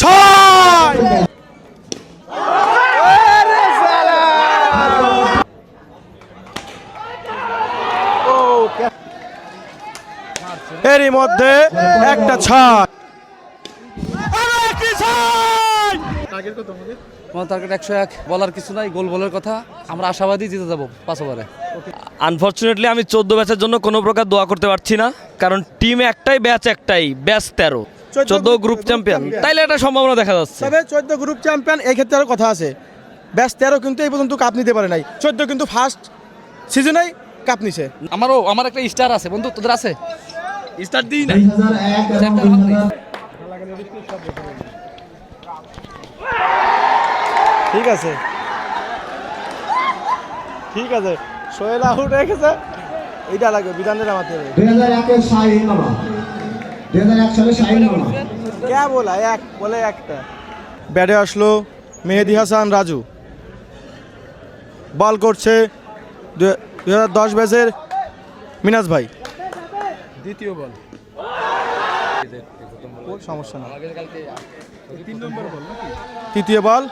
ছয়। এরই মধ্যে একটা ছয়। আমার টার্গেট একশো এক বলার কিছু নাই গোল বলের কথা। আমরা আশাবাদী জিতে যাব পাঁচ ওভারে আনফর্চুনেটলি আমি চোদ্দ ব্যাচের জন্য কোনো প্রকার দোয়া করতে পারছি না কারণ টিম একটাই ব্যাচ একটাই ব্যাচ তেরো। চোদ্দ গ্রুপ- চ্যাম্পিয়ন। তাইলে একটা সম্ভাবনা দেখা যাচ্ছে। তবে চোদ্দ গ্রুপ চ্যাম্পিয়ন এই ক্ষেত্রে আরও কথা আছে। ব্যাস তেরো কিন্তু এই পর্যন্ত কাপ নিতে পারে নাই। চোদ্দ কিন্তু ফার্স্ট সিজনেই কাপ নিছে। আমারও আমার একটা স্টার আছে। বন্ধু তোদের আছে? স্টার দিই না। ঠিক আছে। ঠিক আছে। সোহেল আউট হয়ে গেছে। এইটা লাগবে বিধানের দুই হাজার একের শাহিন হাজার এক সালে শাহিন কে বলা? এক বলে একটা। ব্যাটে আসলো মেহেদি হাসান রাজু। বল করছে দু হাজার দশ ব্যাচের মিনাজ ভাই। দ্বিতীয় বল। সমস্যা না। তৃতীয় বল।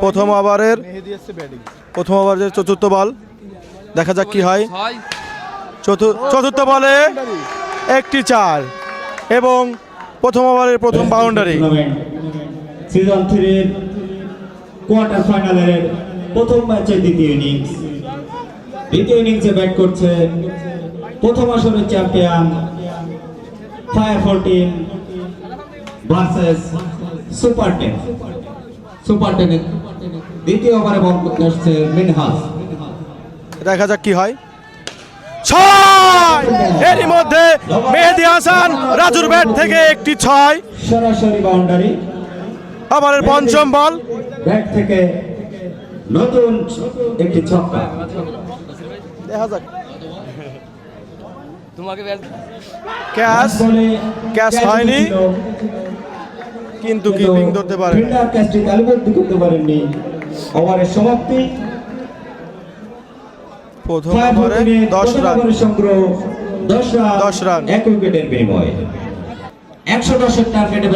প্রথম- ওভারের প্রথম ওভারের চতুর্থ বল। দেখা যাক কি হয়। চতুর্থ বলে একটি চার এবং প্রথম ওভারের প্রথম বাউন্ডারি। সিজন থ্রির কোয়ার্টার ফাইনালের প্রথম দ্বিতীয় ইনিংস। দ্বিতীয় ইনিংসে ব্যাট করছে প্রথম আসরের champion fire fourteen versus super ten. Super টেনের দ্বিতীয় ওভারে বল করতে আসছে মিনহাস দেখা যাক কি হয়। ছয়! এরই মধ্যে মেহেদি হাসান রাজুর ব্যাট থেকে একটি ছয়। সরাসরি বাউন্ডারি। ওভারের পঞ্চম বল। ব্যাট থেকে নতুন একটি ছক্কা। দেখা যাক। তোমাকে ব্যাট ক্যাচ। বলে হয়নি। কিন্তু কিপিং ধরতে পারে। ফিল্ডার ক্যাচটি তালিবদ্ধ করতে পারেননি। ওভারের সমাপ্তি। প্রথম ওভারে ফোরটিনের দশ প্রথম রান। সংগ্রহ দশ রান। দশ রান। এক উইকেটের বিনিময়ে। একশো দশের টার্গেটে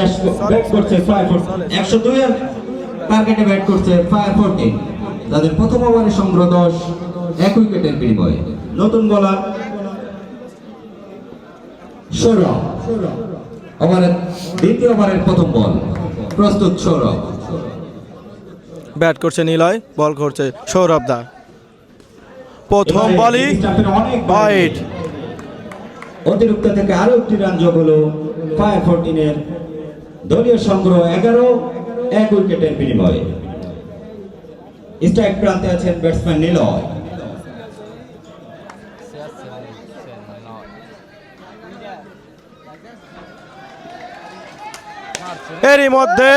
ব্যাট করছে ফায়ার ফোরটিন একশো দুইয়ের টার্গেটে ব্যাট করছে ফায়ার তাদের প্রথম ওভারের সংগ্রহ দশ এক উইকেটের বিনিময়ে। নতুন বলার সৌরভ। ওভারের দ্বিতীয় ওভারের প্রথম বল। প্রস্তুত সৌরভ। ব্যাট করছে নিলয় বল করছে সৌরভ দা। প্রথম বলই বাইট। অতিরিক্ত থেকে আরও একটি রান যোগ হলো ফায়ার ফোরটিনের দলীয় সংগ্রহ এগারো এক উইকেটের বিনিময়ে। স্ট্রাইক প্রান্তে আছেন ব্যাটসম্যান নিলয়। এরই মধ্যে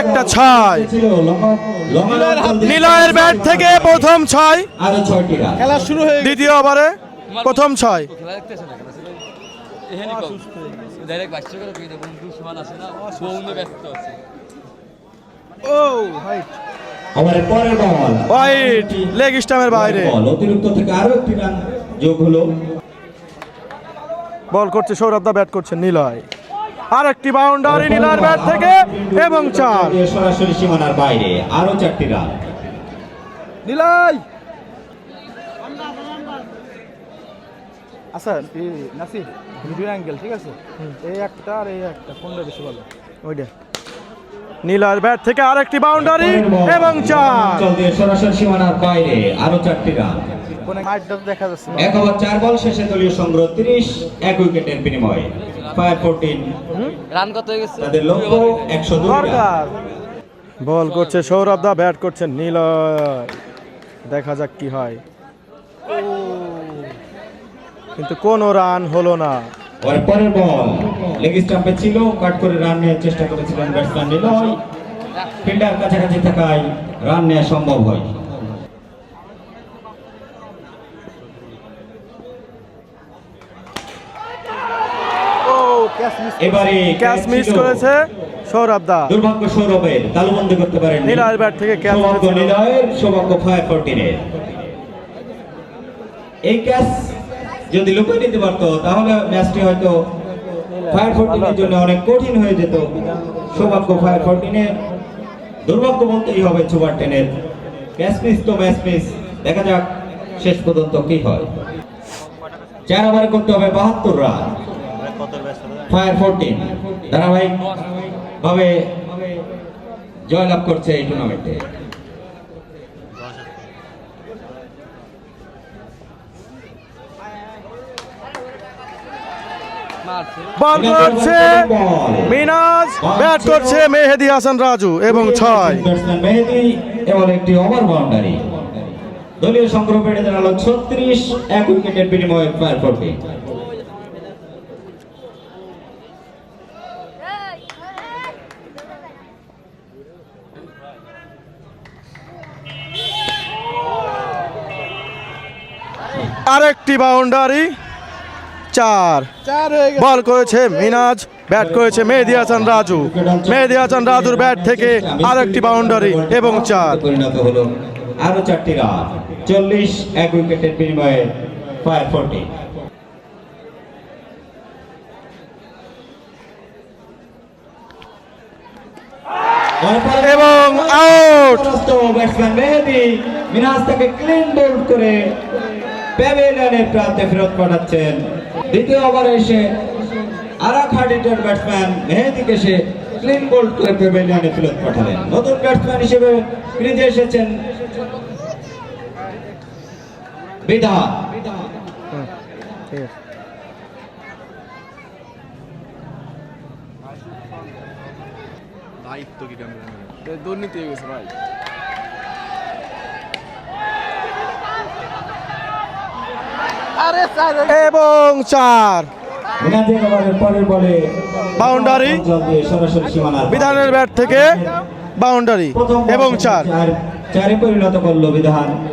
একটা ছয়। নিলয়ের ব্যাট থেকে প্রথম ছয়। আরও ছয়টি রান খেলা শুরু হয়ে দ্বিতীয় ওভারে প্রথম ছয়। পরের বল লেগ বাইরে। বল অতিরিক্ত থেকে আরও একটি রান যোগ হলো। বল করছে সৌরভ দা ব্যাট করছে নিলয়। আর একটি বাউন্ডারি নিলয়ের ব্যাট থেকে এবং চার। সরাসরি সীমানার বাইরে আরও চারটি রান। নিলয়! আচ্ছা এই নাসির ভিডিও অ্যাঙ্গেল ঠিক আছে? এই একটা আর এই একটা কোনটা বেশি ভালো? ওইটা। নীলার ব্যাট থেকে আরেকটি বাউন্ডারি এবং চার। সরাসরি সীমানার বাইরে আরও চারটি রান। দেখা যাচ্ছে এক ওভার চার বল শেষে দলীয় সংগ্রহ তিরিশ এক উইকেটের বিনিময়ে। ফায়ার ফোরটিন রান কত হয়ে গেছে? তাদের লক্ষ্য একশো দুই রান। দরকার বল করছে সৌরভ দা ব্যাট করছে নীলয়। দেখা যাক কি হয়। কিন্তু কোনো রান হলো না। পরের বল। লেগ স্টাম্পে ছিল কাট করে রান নেওয়ার চেষ্টা করেছিলেন ব্যাটসম্যান নিলয়। ফিল্ডার কাছাকাছি থাকায় রান নেওয়া সম্ভব হয় এবারে ক্যাচ মিস করেছে? সৌরভ দা। দুর্ভাগ্য সৌরভের তালুবন্দি করতে পারেন ব্যাট থেকে ক্যাচ সৌভাগ্য ফায়ার ফোরটিনের এই ক্যাচ যদি লুকিয়ে নিতে পারতো তাহলে ম্যাচটি হয়তো ফায়ার ফোরটিনের জন্য অনেক কঠিন হয়ে যেত। সৌভাগ্য ফায়ার ফোরটিনের দুর্ভাগ্য বলতেই হবে সুপার টেনের। ম্যাচ মিস তো ম্যাচ মিস দেখা যাক শেষ পর্যন্ত কি হয়। চার ওভারে করতে হবে বাহাত্তর রান। ফায়ার ফোরটিন ধারাবাহিক ভাবে জয়লাভ করছে এই টুর্নামেন্টে বল করছে মিনাজ ব্যাট করছে মেহেদি হাসান রাজু এবং ছয়। ব্যাটসম্যান মেহেদি এবং একটি ওভার বাউন্ডারি দলীয় সংগ্রহ দাঁড়াল ছত্রিশ এক উইকেটের বিনিময়ে ফায়ার ফোরটিন আরেকটি বাউন্ডারি। চার। বল করেছে মিনাজ ব্যাট করেছে মেহেদি হাসান রাজু। মেহেদি হাসান রাজুর ব্যাট থেকে আরেকটি বাউন্ডারি এবং চার। পরিণত হলো আরও চারটি রান। চল্লিশ এক উইকেটের বিনিময়ে ফায়ার ফোরটিন এবং আউট ব্যাটসম্যান মেহেদি মিনাজ তাকে ক্লিন বোল্ড করে প্যাভিলিয়নের প্রান্তে ফেরত পাঠাচ্ছেন। দ্বিতীয় ওভারে এসে আরাক হার্ডিটের ব্যাটসম্যান মেহেদিকে সে ক্লিন বোল্ড করে প্যাভিলিয়নে ফেরত পাঠালেন। নতুন ব্যাটসম্যান হিসেবে ক্রিজে এসেছেন বিধান দুর্নীতি হয়ে গেছে ভাই। এবং চার। বাউন্ডারি। বিধানের ব্যাট থেকে বাউন্ডারি এবং চার। চার- চারে পরিণত করল বিধান।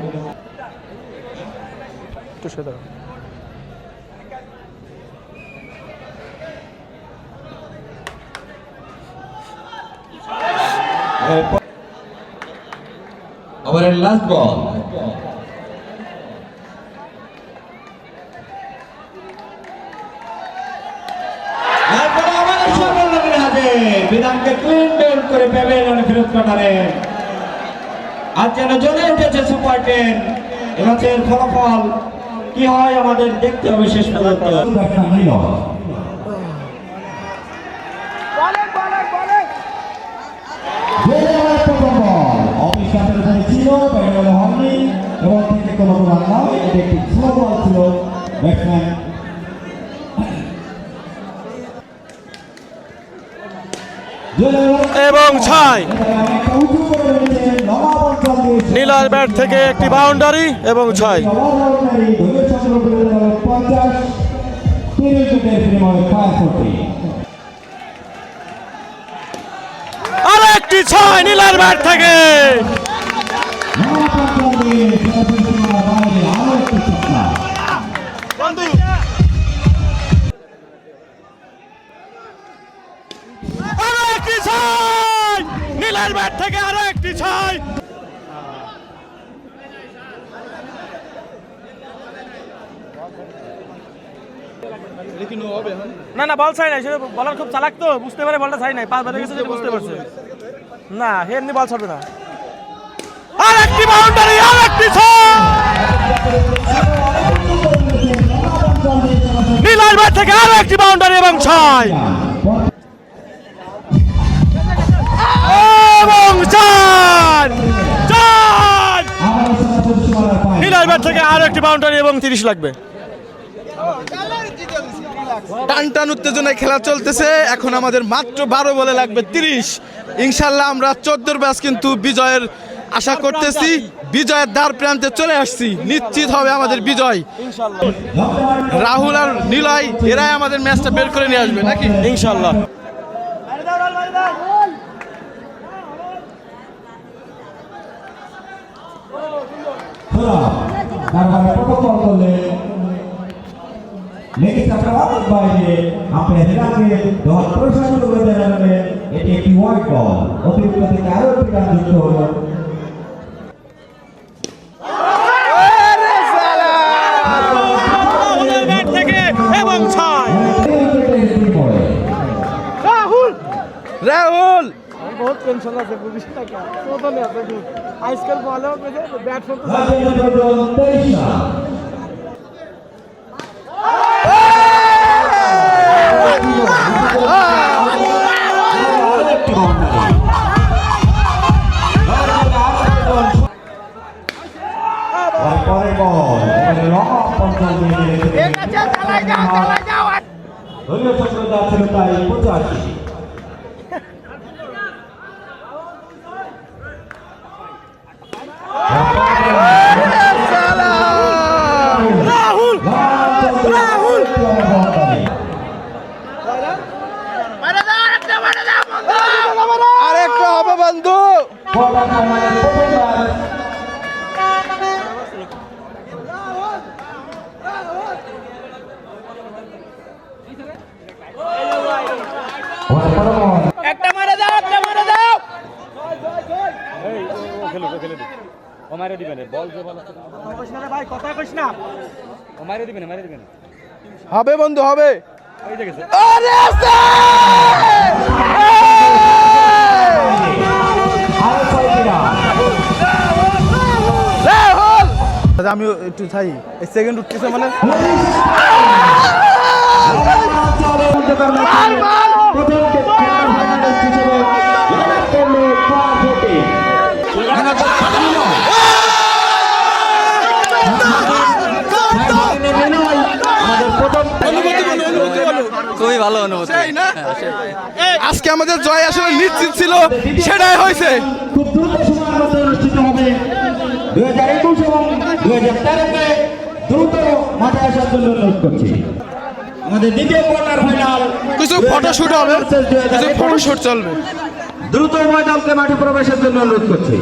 ওভারের লাস্ট বল তারপরে আবার সাফল্য মিনহাজের। বিধানকে ক্লিন বোল্ড করে প্যাভিলিয়নে ফেরত পাঠালেন। আজ যেন জ্বলে উঠেছে সুপার টেন এবার ফলাফল কি হয় আমাদের দেখতে হবে শেষ পর্যন্ত। এবং থেকে কোনো রান নয় এটি একটি ছিল ব্যাটসম্যান এবং ছয় নীলার ব্যাট থেকে একটি বাউন্ডারি এবং ছয় আরেকটি ছয় নীলার ব্যাট থেকে। না না বল চাই নাই সে বলার খুব চালাক তো বুঝতে পারে বলটা চাই নাই পাঁচ বারে গেছে বুঝতে পারছে। না হে এমনি বল ছাড়বে না। আর একটি বাউন্ডারি আর একটি নীলার ব্যাট থেকে আরও একটি বাউন্ডারি এবং ছয়। এবং চার চার। নীলার ব্যাট থেকে আরও একটি বাউন্ডারি এবং তিরিশ লাগবে। টান টান উত্তেজনায় খেলা চলতেছে। এখন আমাদের মাত্র বারো বলে লাগবে তিরিশ। ইনশাল্লাহ আমরা চোদ্দোর ব্যাচ কিন্তু বিজয়ের আশা করতেছি। বিজয়ের দ্বার প্রান্তে চলে আসছি। নিশ্চিত হবে আমাদের বিজয়। রাহুল আর নিলয় এরাই আমাদের ম্যাচটা বের করে নিয়ে আসবে নাকি? ইনশাল্লাহ। তারপরে লেডিস আপনার বাইরে আপনার হেরাকে দল প্রশাসন করে জানাবে এটি একটি ওয়ার্ড বল অতিরিক্ত থেকে আরও একটি রান যুক্ত হলো রাহুল বহুত টেনশন আছে বুঝিস না কেন আজকাল বলো ব্যাট ফোন ভাই কথা কইস না হবে বন্ধু হবে আচ্ছা, আমি একটু চাই এই সেকেন্ড উঠতেছে মানে খুবই ভালো অনুভূতি। আজকে আমাদের জয় আসলে নিশ্চিত ছিল সেটাই হয়েছে। খুব দ্রুত সময়ের মধ্যে অনুষ্ঠিত হবে। দুই হাজার একুশ এবং দুই হাজার তেরোতে দ্রুত মাঠে আসার জন্য অনুরোধ করছি। আমাদের দ্বিতীয় কোয়ার্টার ফাইনাল। কিছু ফটোশুট হবে। কিছু ফটোশুট চলবে। দ্রুত ময়দানকে মাঠে প্রবেশের জন্য অনুরোধ করছি।